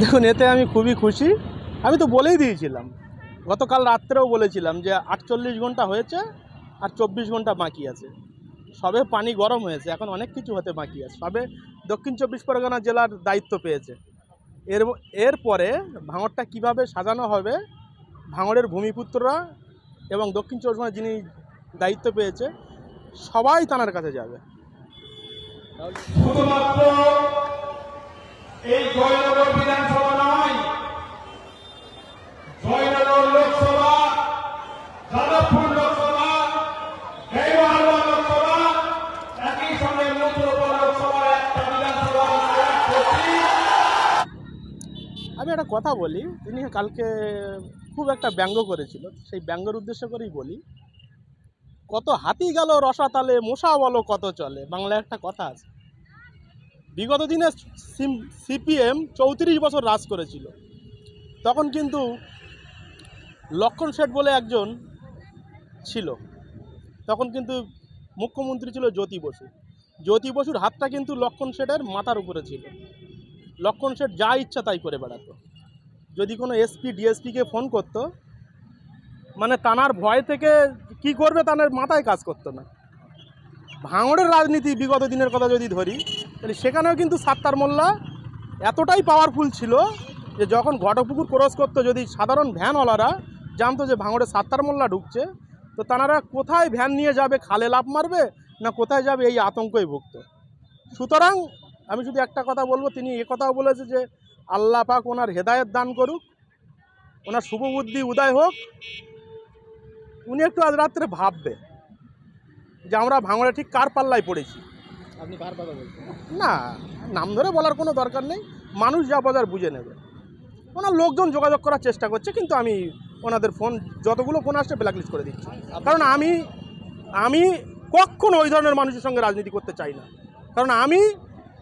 দেখুন, এতে আমি খুবই খুশি। আমি তো বলেই দিয়েছিলাম। গতকাল রাত্রেও বলেছিলাম যে আটচল্লিশ ঘণ্টা হয়েছে আর চব্বিশ ঘণ্টা বাকি আছে। সবে পানি গরম হয়েছে, এখন অনেক কিছু হতে বাকি আছে। সবে দক্ষিণ চব্বিশ পরগনা জেলার দায়িত্ব পেয়েছে। এর এরপরে ভাঙরটা কীভাবে সাজানো হবে ভাঙরের ভূমিপুত্ররা এবং দক্ষিণ চব্বিশ পরগনা যিনি দায়িত্ব পেয়েছে, সবাই তানার কাছে যাবে। শুধুমাত্র এই একটা কথা বলি, তিনি কালকে খুব একটা ব্যঙ্গ করেছিল, সেই ব্যঙ্গের উদ্দেশ্য করেই বলি। কত হাতি গেল রসাতালে মশা বলো কত চলে, বাংলায় একটা কথা আছে। বিগত দিনে সিপিএম চৌত্রিশ বছর রাজ করেছিল। তখন কিন্তু লক্ষণ শেঠ বলে একজন ছিল। তখন কিন্তু মুখ্যমন্ত্রী ছিল জ্যোতি বসু। জ্যোতি বসুর হাতটা কিন্তু লক্ষণ শেঠের মাথার উপরে ছিল। লক্ষণ শেঠ যা ইচ্ছা তাই করে বেড়াতো। যদি কোনো এসপি ডিএসপিকে ফোন করতো মানে তানার ভয় থেকে কি করবে তানার মাথায় কাজ করতো না। ভাঙড়ের রাজনীতি বিগত দিনের কথা যদি ধরি, তাহলে সেখানেও কিন্তু সাত্তার মোল্লা এতটাই পাওয়ারফুল ছিল যে যখন ঘটপুকুর ক্রস করতো, যদি সাধারণ ভ্যানওয়ালারা জানতো যে ভাঙড়ে সাত্তার মোল্লা ঢুকছে, তো তানারা কোথায় ভ্যান নিয়ে যাবে, খালে লাভ মারবে, না কোথায় যাবে, এই আতঙ্কই ভুগত। সুতরাং আমি শুধু একটা কথা বলব তিনি এ কথাও বলেছে যে আল্লাহ পাক ওনার হেদায়ত দান করুক ওনার শুভবুদ্ধি উদয় হোক। উনি একটু আজ রাত্রে ভাববে যে আমরা ভাঙড়ে ঠিক কার পাল্লায় পড়েছি। আপনি কার কথা বলছেন? না নাম ধরে বলার কোনো দরকার নেই মানুষ যা বাজার বুঝে নেবে। ওনার লোকজন যোগাযোগ করার চেষ্টা করছে কিন্তু আমি ওনাদের ফোন যতগুলো ফোন আসছে ব্ল্যাকলিস্ট করে দিচ্ছি। কারণ আমি আমি কখনো ওই ধরনের মানুষের সঙ্গে রাজনীতি করতে চাই না। কারণ আমি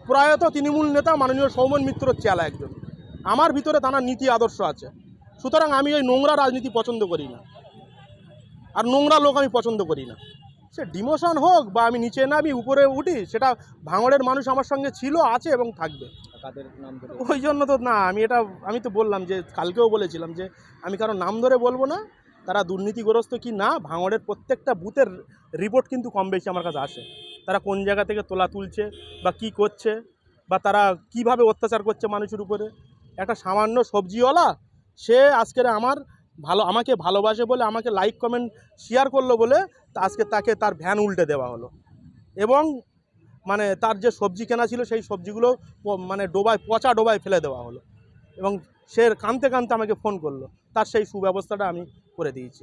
প্রয়াত তৃণমূল নেতা মাননীয় সৌমন মিত্রর চেলা একজন। আমার ভিতরে তার নীতি আদর্শ আছে। সুতরাং আমি ওই নোংরা রাজনীতি পছন্দ করি না। আর নোংরা লোক আমি পছন্দ করি না। সে ডিমোশন হোক বা আমি নিচে নামি উপরে উঠি সেটা ভাঙড়ের মানুষ আমার সঙ্গে ছিল আছে এবং থাকবে। ওই জন্য তো না আমি এটা আমি তো বললাম যে কালকেও বলেছিলাম যে আমি কারও নাম ধরে বলব না। তারা দুর্নীতিগ্রস্ত কি না ভাঙড়ের প্রত্যেকটা বুথের রিপোর্ট কিন্তু কম বেশি আমার কাছে আসে। তারা কোন জায়গা থেকে তোলা তুলছে বা কি করছে বা তারা কীভাবে অত্যাচার করছে মানুষের উপরে? একটা সামান্য সবজিওয়ালা, সে আজকের আমার ভালো, আমাকে ভালোবাসে বলে, আমাকে লাইক কমেন্ট শেয়ার করল বলে আজকে তাকে তার ভ্যান উল্টে দেওয়া হলো। এবং মানে তার যে সবজি কেনা ছিল সেই সবজিগুলো মানে ডোবায়, পচা ডোবায় ফেলে দেওয়া হলো। এবং সে কানতে কানতে আমাকে ফোন করল। তার সেই সুব্যবস্থাটা আমি করে দিয়েছি।